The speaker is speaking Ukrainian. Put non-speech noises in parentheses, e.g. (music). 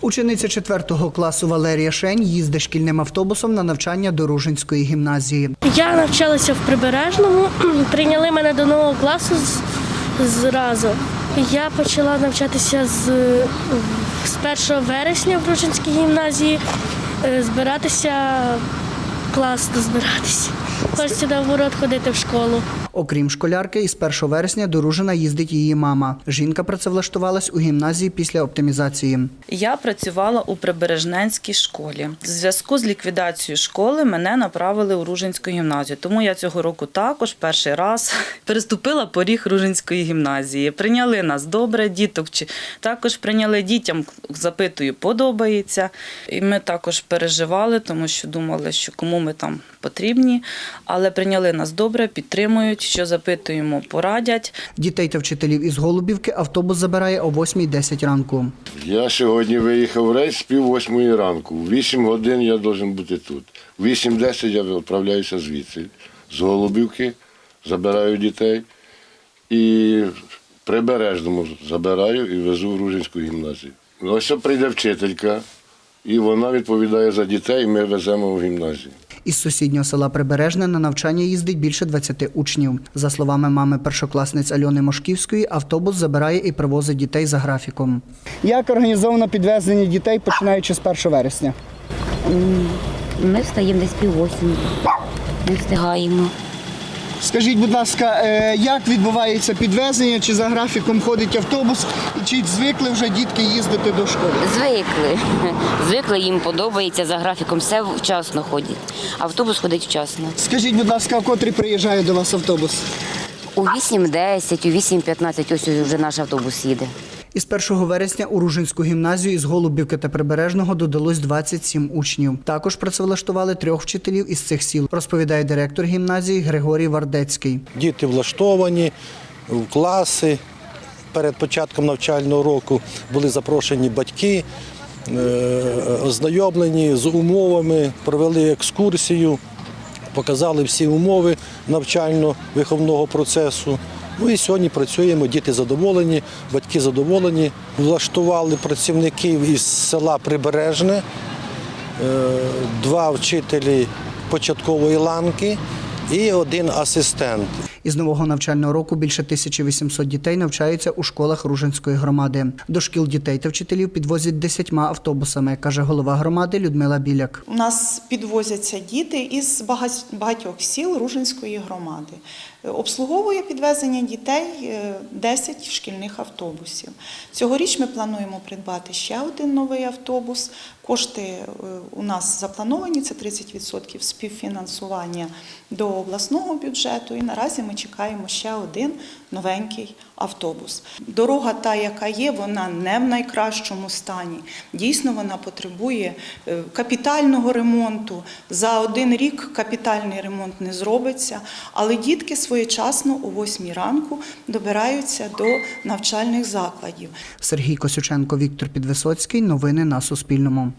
Учениця 4 класу Валерія Шень їздить шкільним автобусом на навчання до Ружинської гімназії. Я навчалася в Прибережному, (clears throat) прийняли мене до нового класу зразу. Я почала навчатися з, з 1 вересня в Ружинській гімназії, е, збиратися, клас збиратися. Хочеться наоборот ходити в школу. Окрім школярки, із 1 вересня до Ружина їздить її мама. Жінка працевлаштувалась у гімназії після оптимізації. Я працювала у Прибережненській школі. В зв'язку з ліквідацією школи мене направили у Ружинську гімназію. Тому я цього року також перший раз (laughs) переступила поріг Ружинської гімназії. Прийняли нас добре, діток чи також прийняли дітям, запитую, подобається. І ми також переживали, тому що думали, що кому ми там потрібні, але прийняли нас добре, підтримують, що запитуємо, порадять. Дітей та вчителів із Голубівки автобус забирає о 8.10 ранку. Я сьогодні виїхав в рейс з пів восьмої ранку. В 8 годин я должен бути тут. В 8.10 я відправляюся звідси. З Голубівки забираю дітей і прибережному забираю і везу в Ружинську гімназію. Ось прийде вчителька, і вона відповідає за дітей, і ми веземо в гімназію. Із сусіднього села Прибережне на навчання їздить більше 20 учнів. За словами мами першокласниць Альони Мошківської, автобус забирає і привозить дітей за графіком. Як організовано підвезення дітей, починаючи з 1 вересня? Ми встаємо десь пів восьмі, Не встигаємо. Скажіть, будь ласка, е, як відбувається підвезення? Чи за графіком ходить автобус? І чи звикли вже дітки їздити до школи? Звикли. (laughs) Звикли, їм подобається за графіком, все вчасно ходять. Автобус ходить вчасно. Скажіть, будь ласка, а котрий приїжджає до вас автобус? У 8.10, у 8.15 ось вже наш автобус їде. Із 1 вересня у Ружинську гімназію із Голубівки та Прибережного додалось 27 учнів. Також працевлаштували трьох вчителів із цих сіл, розповідає директор гімназії Григорій Вардецький. Діти влаштовані в класи. Перед початком навчального року були запрошені батьки, е, ознайомлені з умовами, провели екскурсію, показали всі умови навчально-виховного процесу. Ну і сьогодні працюємо, діти задоволені, батьки задоволені. Влаштували працівників із села Прибережне, е, два вчителі початкової ланки і один асистент. Із нового навчального року більше 1800 дітей навчаються у школах Ружинської громади. До шкіл дітей та вчителів підвозять десятьма автобусами, каже голова громади Людмила Біляк. У нас підвозяться діти із багатьох сіл Ружинської громади. Е, Обслуговує підвезення дітей е, 10 шкільних автобусів. Цьогоріч ми плануємо придбати ще один новий автобус. Кошти е, у нас заплановані, це 30% співфінансування до обласного бюджету. І наразі ми чекаємо ще один новенький автобус. Дорога, та, яка є, вона не в найкращому стані. Дійсно, вона потребує е, капітального ремонту. За один рік капітальний ремонт не зробиться, але дітки своєчасно о 8 ранку добираються до навчальних закладів. Сергій Косюченко, Віктор Підвисоцький. Новини на Суспільному.